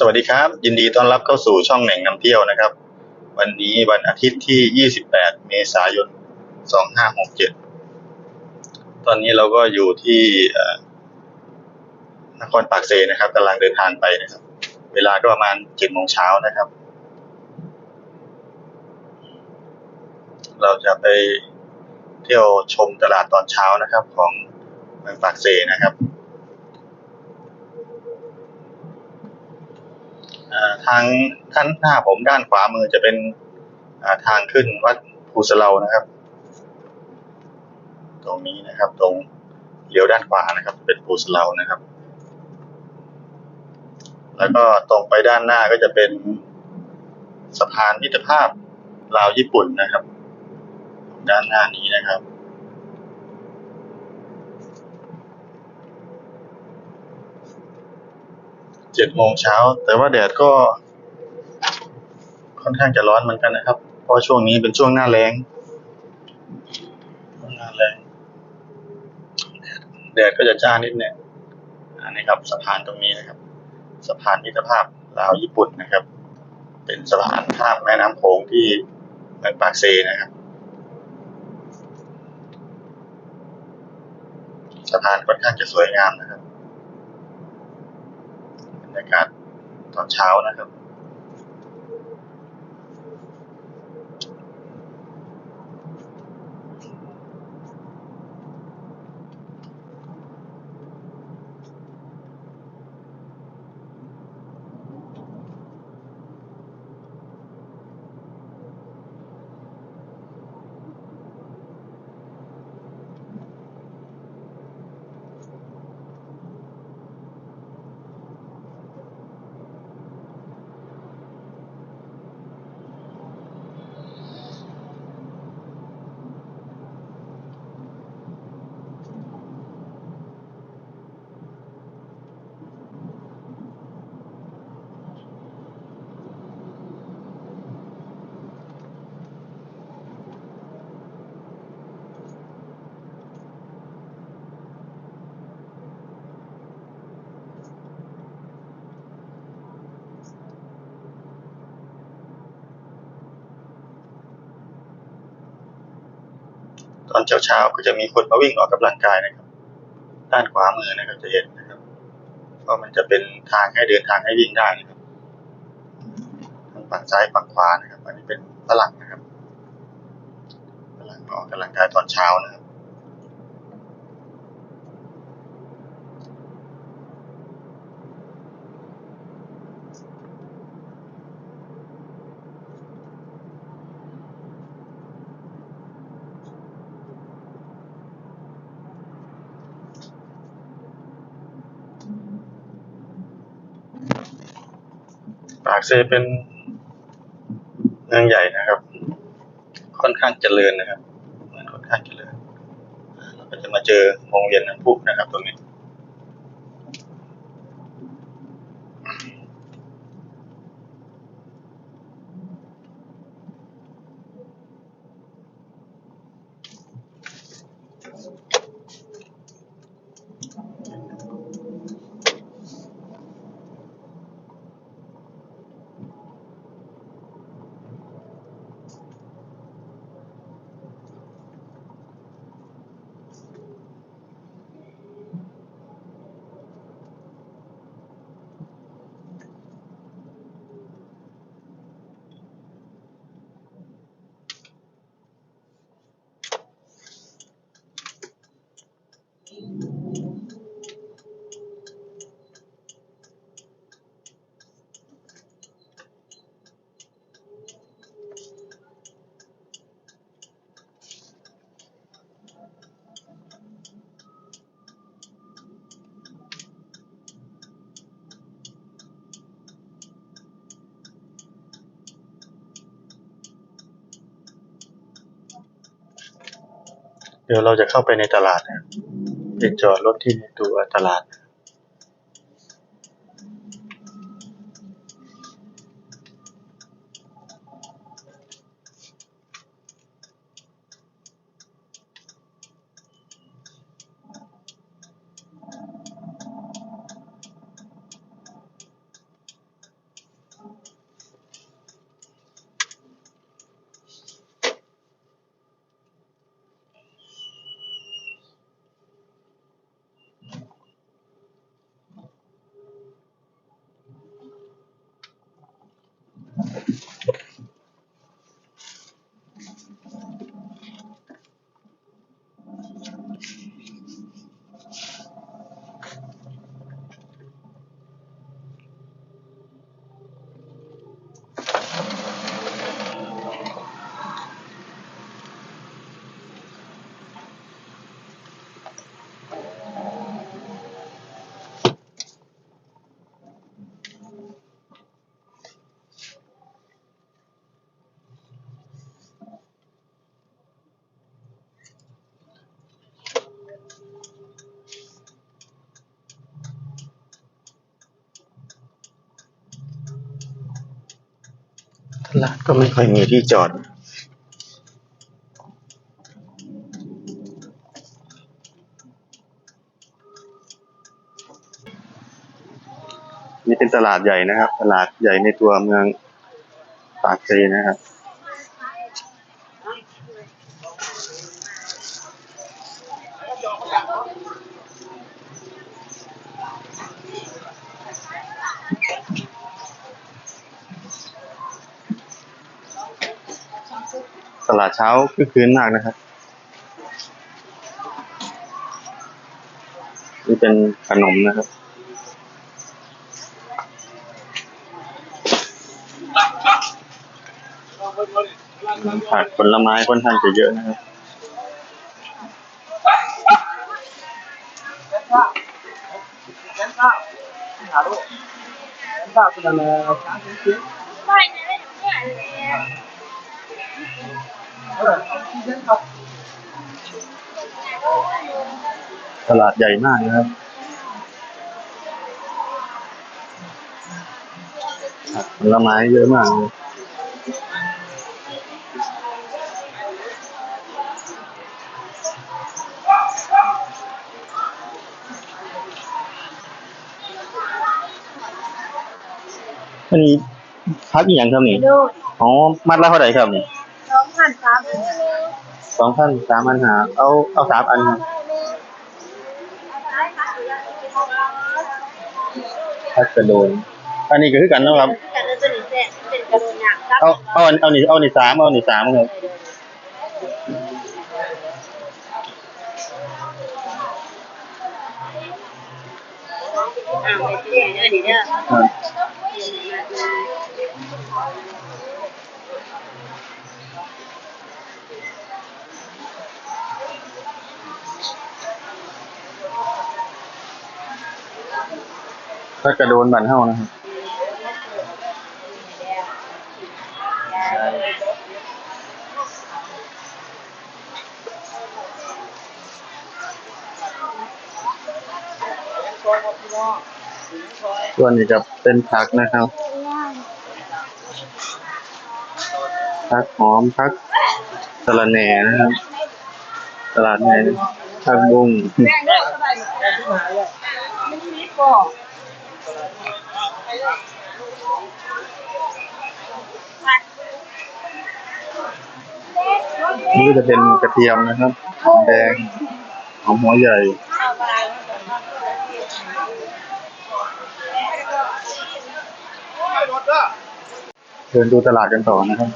สวัสดีครับ ยินดีต้อนรับเข้าสู่ช่องแหน่งนำเที่ยวนะครับ วันนี้วันอาทิตย์ที่ 28 เมษายน 2567 ตอนนี้เราก็อยู่ที่นครปากเซนะครับกำลังเดินทางไปนะครับ เวลาก็ประมาณ7โมงเช้านะครับ เราจะไปเที่ยวชมตลาดตอนเช้านะครับ ของเมืองปากเซนะครับ อ่า ทางท่านหน้าผมด้านขวามือจะเป็นทางขึ้นวัดภูสะเลานะครับ ตรงนี้นะครับ ตรงเลี้ยวด้านขวานะครับ เป็นภูสะเลานะครับ แล้วก็ตรงไปด้านหน้าก็จะเป็นสะพานมิตรภาพลาวญี่ปุ่นนะครับ ด้านหน้านี้นะครับ เจ็ดโมงเช้า แต่ว่าแดดก็ ค่อนข้างจะร้อนเหมือนกันนะครับ เพราะช่วงนี้เป็นช่วงหน้าแล้งหน้าแล้งแดดก็จะจ้านิดนึงอันนี้ครับสะพานตรงนี้นะครับ สะพานมิตรภาพลาวญี่ปุ่นนะครับ เป็นสะพานข้ามแม่น้ำโขงที่เมืองปากเซนะครับสะพานค่อนข้างจะสวยงามนะครับ รรยากาศตอนเช้านะครับ อนเช้าๆก็จะมีคนมาวิ่งออกกำลังกายนะครับ ด้านขวามือนะครับ จะเห็นนะครับก็มันจะเป็นทางให้เดินทางให้วิ่งได้นะครับทั้งฝั่งซ้ายฝั่งขวานะครับ อันนี้เป็นฝรั่งนะครับฝรั่งออกกำลังกายตอนเช้านะครับ ปากเซเป็นเมืองใหญ่นะครับ ค่อนข้างเจริญนะครับเมืองค่อนข้างเจริญเราก็จะมาเจอวงเวียนน้ำพุนะครับตรงนี้ เดี๋ยวเราจะเข้าไปในตลาดนะไปจอดรถที่ในตัวตลาด ตลาดก็ไม่ค่อยมีที่จอด นี่เป็นตลาดใหญ่นะครับ ตลาดใหญ่ในตัวเมืองปากเซนะครับ เช้าคือคืนมากนะครับ นี่เป็นขนมนะครับ ผักผลไม้ค่อนข้างจะเยอะนะครับ ตลาดใหญ่มากนะครับผักผลไม้เยอะมากเลยอันนี้พักอีกอย่างครับนี่ดูอ๋อ มัดละเท่าไหร่ครับนี่สอง พันสามสองพันสามพันหาเอาเอาสามอันครับพักกระโดนอันนี้ก็คือกันเนาะครับกันแล้วจะหนีแซ่เป็นกระโดดหนักครับเอาเอาอันเอานี่เอานี่สามเอานี่สามครับอ่าไปที่ไหนเด้อดีเด้อ ครับพั กกระโดนบันเท่านะครับส่วนนี้จะเป็นผักนะครับ ผักหอมผักสะระแหน่นะครับตลาดแหน่ผักบุ้ง นี่ก็จะเป็นกระเทียมนะครับหอมแดงหอมหัวใหญ่ เดินดูตลาดกันต่อนะครับ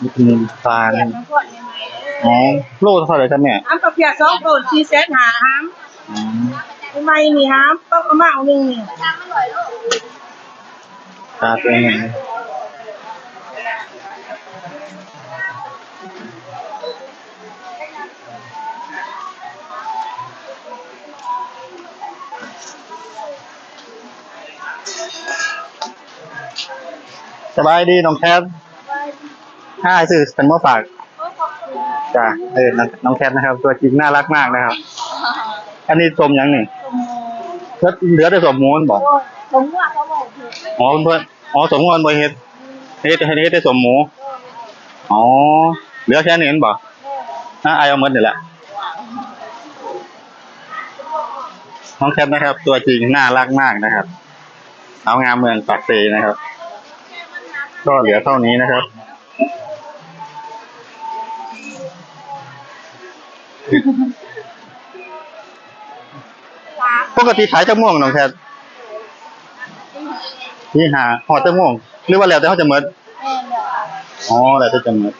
นี่เป็นปลานะอ๋อโลเท่าไหร่ครับเนี่ยห้ามกระเพียสองโดดสี่แสนหาห้ามอืมทำไมนี่ห้ามต้องเอามาเอาหนึ่งนี่ปลาตัวไหนสบายดีน้องแคท ห้าสื่อสันมาฝากจ้ะเออน้องน้องแคทนะครับ ตัวจริงน่ารักมากนะครับ อันนี้สมยังนี่เหลือเหลือแต่สมมูลบอกผมว่าเขาบอกถูกอ๋อเพื่อนอ๋อสมมูลบริเฮ็ดเฮ็ดเฮ็ดเฮ็ดได้สมหมูอ๋อเหลือแค่นี้เห็นบ่น่าอายเอาหมดนี่แหละน้องแคทนะครับ ตัวจริงน่ารักมากนะครับเอางามเมืองปากเซนะครับ ก็เหลือเท่านี้นะครับ ปกติขายจะม่วงน้องแคทนี่หาหอดจะม่วงหรือว่าแล้วแต่เขาจะเมดแม่เนี่ยอ๋อแล้วแต่จะเมด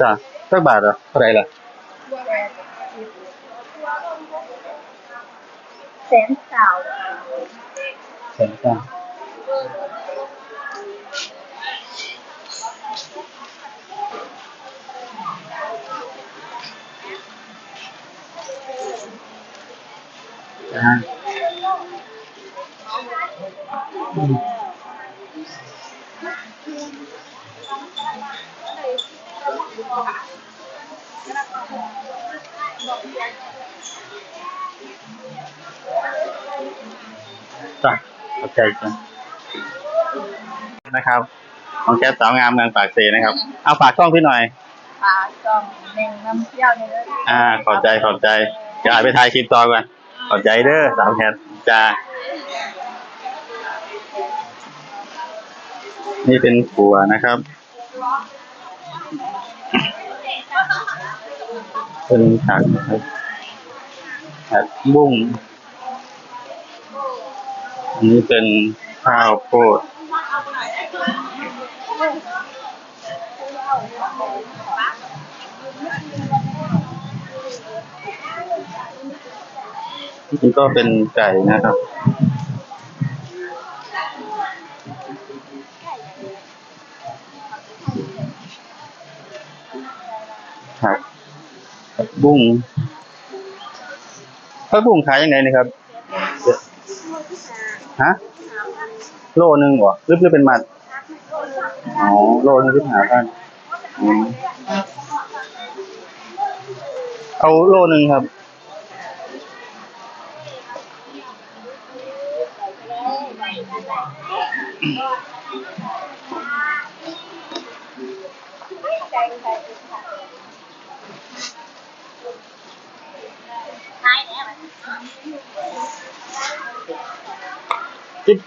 จ้ะสักบาทเหรอเท่าไหรล่ะแสนสาวแสนจ้า นะฮะอืมจ้ะขอบใจจ้ะนะครับของแก๊สสาวงามเมืองปากเซนะครับ เอาฝากช่องพี่หน่อย ปลาจอมเน่งน้ำเที่ยวเนี่ยเลยอ่า ขอบใจขอบใจจะไปถ่ายคลิปต่อก่อน ขอบใจเด้อสามแคทจ้านี่เป็นขัวนะครับ เป็นผักนะครับผักบุ้งอันนี้เป็นข้าวโพด นี่ก็เป็นไก่นะครับ ผักผักบุ้งผักบุ้งขายยังไงนะครับ ฮะ โลนึงเหรอหรือเป็นมัด อ๋อ โลนึงที่หากันเอาโลนึงครับ จิ๊บ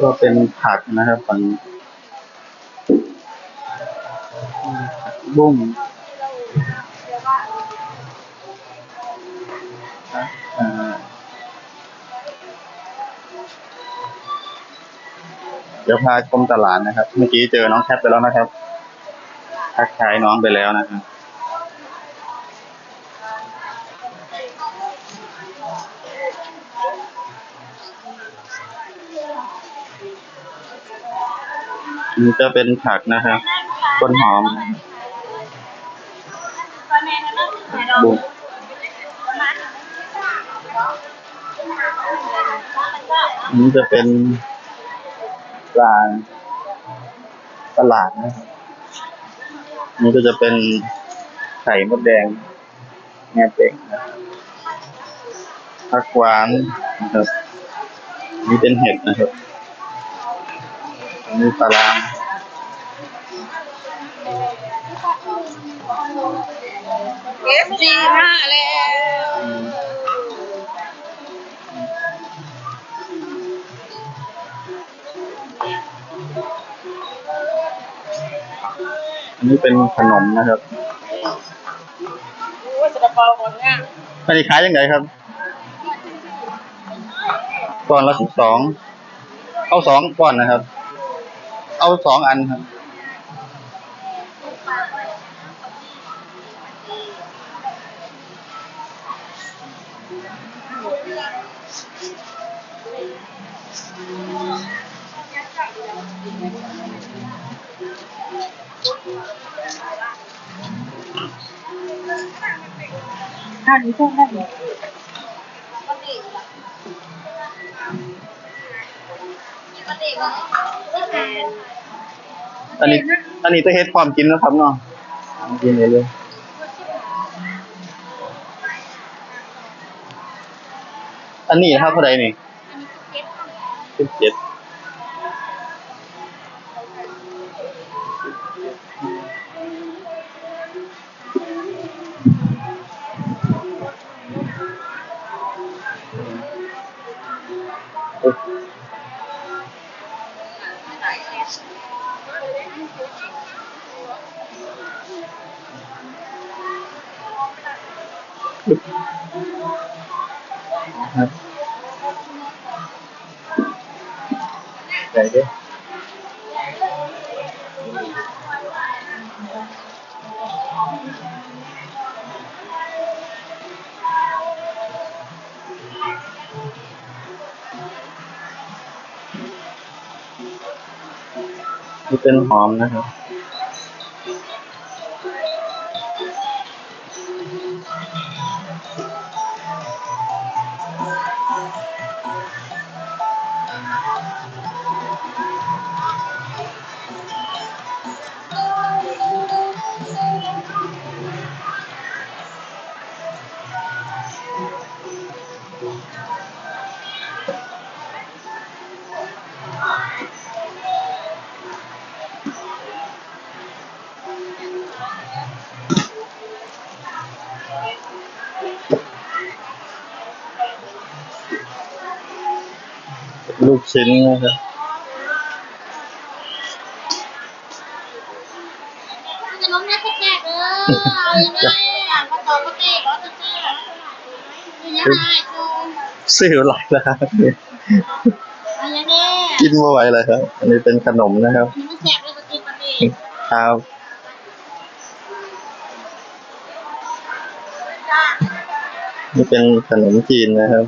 ก็เป็นผักนะครับฝั่งบุ้ง เดี๋ยวพาชมตลาดนะครับ เมื่อกี้เจอน้องแคทไปแล้วนะครับ ทักทายน้องไปแล้วนะครับนี่จะเป็นผักนะครับ ต้นหอมบุกนนี้จะเป็น ปลาตลาดนะครับอันนี่ก็จะเป็นไข่มดแดงแง่เป่งนะครับผักหวานนะครับนี่เป็นเห็ดนะครับนนี้ปลาร้าเอฟซีมาแล้ว นนี้เป็นขนมนะครับโอ้ยสระเปาหมดเนี่ยอันนี้ขายยังไงครับก้อนละสิบสอง เอาสองก้อนนะครับ เอาสองอันครับ อันนี้ช่วงนั้อันนี้ อันนี้จะเฮ็ดความกินนะครับเนาะกินเลยเลยอันนี้ครับเท่าไหร่นี่สิบเจ็ด ครับใส่ด้วยนี่เป็นหอมนะครับ ลูกชิ้นนะครับจะล้มเนี่ยแขกเออเอาอย่างนี้อะมาต่อก็เตะก็จะเตะคือยังไงกู ซื้อหลายแล้วครับเอาอย่างนี้กินไม่ไหวเลยครับ อันนี้เป็นขนมนะครับมันแขกเลยมากินมาดิครับนี่เป็นขนมจีนนะครับ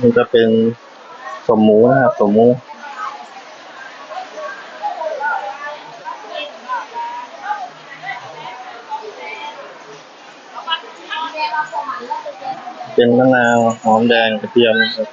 นี่จะเป็นสมหมูนะครับสมหมู เป็นมะนาวหอมแดงกระเทียมครับ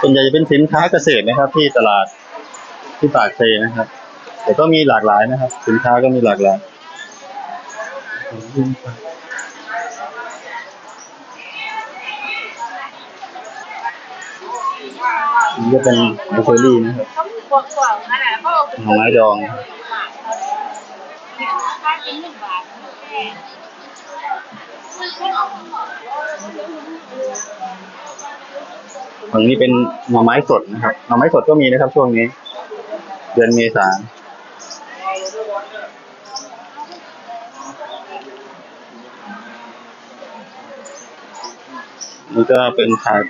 ส่วนใหญ่จะเป็นสินค้าเกษตรนะครับ ที่ตลาดที่ปากเซนะครับ แต่ก็มีหลากหลายนะครับ สินค้าก็มีหลากหลายนี่ก็เป็นบลูเบอร์รี่นะครับเขาบวกกว่านั่นแหน่อไม้ดองค่ากินหนึ่งบาทแค่ฝั่งนี้เป็นหน่อไม้สดนะครับ หน่อไม้สดก็มีนะครับช่วงนี้ เดือนเมษา นี่ก็เป็นผัก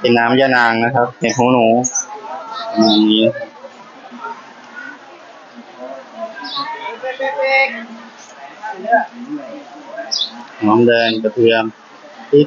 เป็นน้ำยานางนะครับเห็ดหูหนูประมาณนี้หอมแดงกระเทียมพริก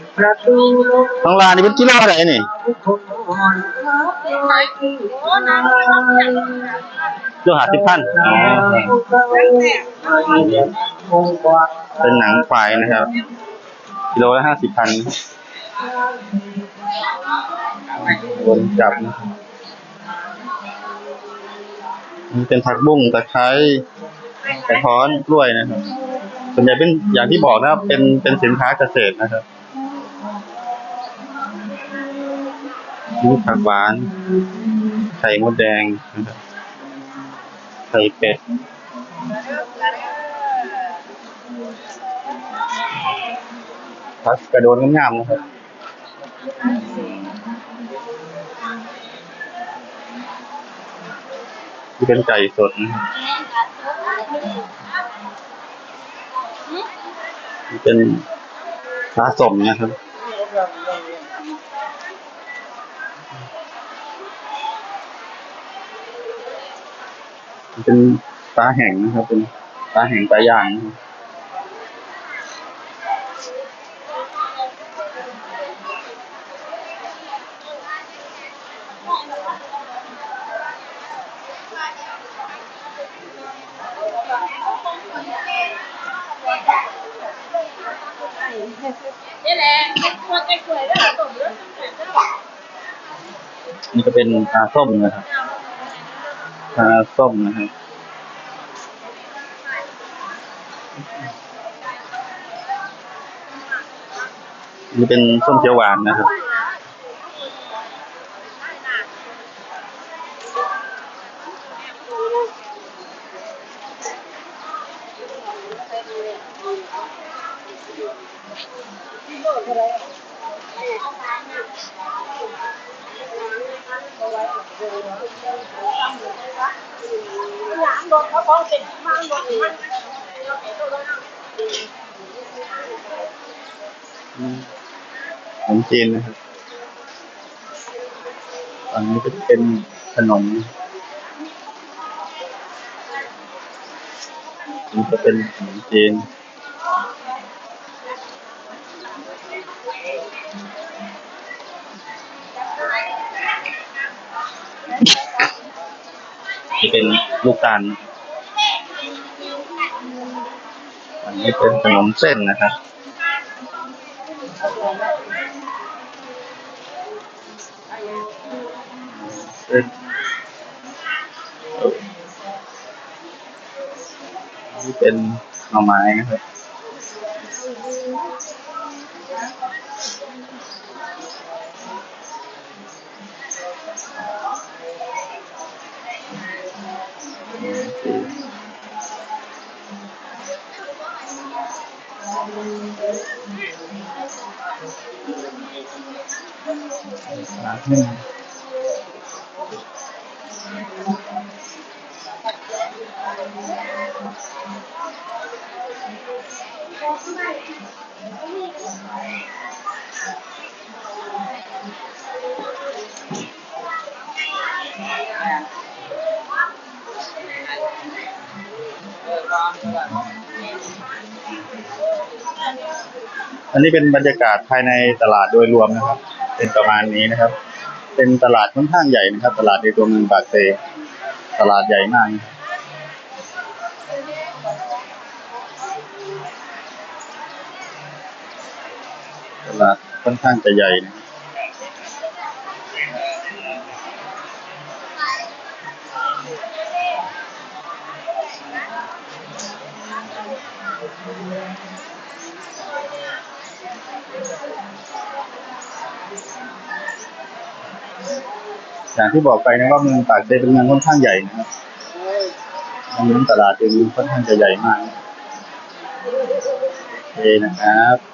ตั้งต้องลานี่เป็นกิโลอะไรนี่โลหะสิบพันอ๋อเป็นหนังควายนะครับ กิโลละห้าสิบพันวนจับนะครับนี่เป็นผักบุ้งตะไคร้กระท้อนกล้วยนะครับส่วนใหญ่เป็นอย่างที่บอกนะครับ เป็นเป็นสินค้าเกษตรนะครับ นี่ผักหวาน ไข่มดแดงนะครับไข่เป็ดผักกระโดนงามๆนะครับ ที่เป็นไก่สดนี่เป็นปลาสมนะครับ เป็นปลาแห้งนะครับ เป็นปลาแห้งปลาย่างนะครับนี่แหละตัวแกสวยแล้วตัวเลือดสวยแล้วนี่ก็เป็นปลาส้มนะครับ ปลาส้มนะครับนี่เป็นส้มเขียวหวานนะครับ หลังรถเขาบอกเป็นข้างรถมัน อืมขนม จีนนะครับอันนี้ก็จะเป็นขนมอันนี้ก็เป็นขนมจีนที่เป็นลูกตาลอันนี้เป็นขนมเส้นนะครับ เส้นนี่เป็นหน่อไม้นะครับปล นนี้เป็นบรรยากาศภายในตลาดโดยรวมนะครับ เป็นประมาณนี้นะครับ เป็นตลาดค่อนข้างใหญ่นะครับ ตลาดในตัวเมืองปากเซตลาดใหญ่มากตลาดค่อนข้างจะใหญ่นะ อย่างที่บอกไปนะว่าเมืองตากเซเป็นเมืองค่อนข้างใหญ่นะครับดังนั้นตลาดเองค่อนข้างจะใหญ่มากโอเคนะครับ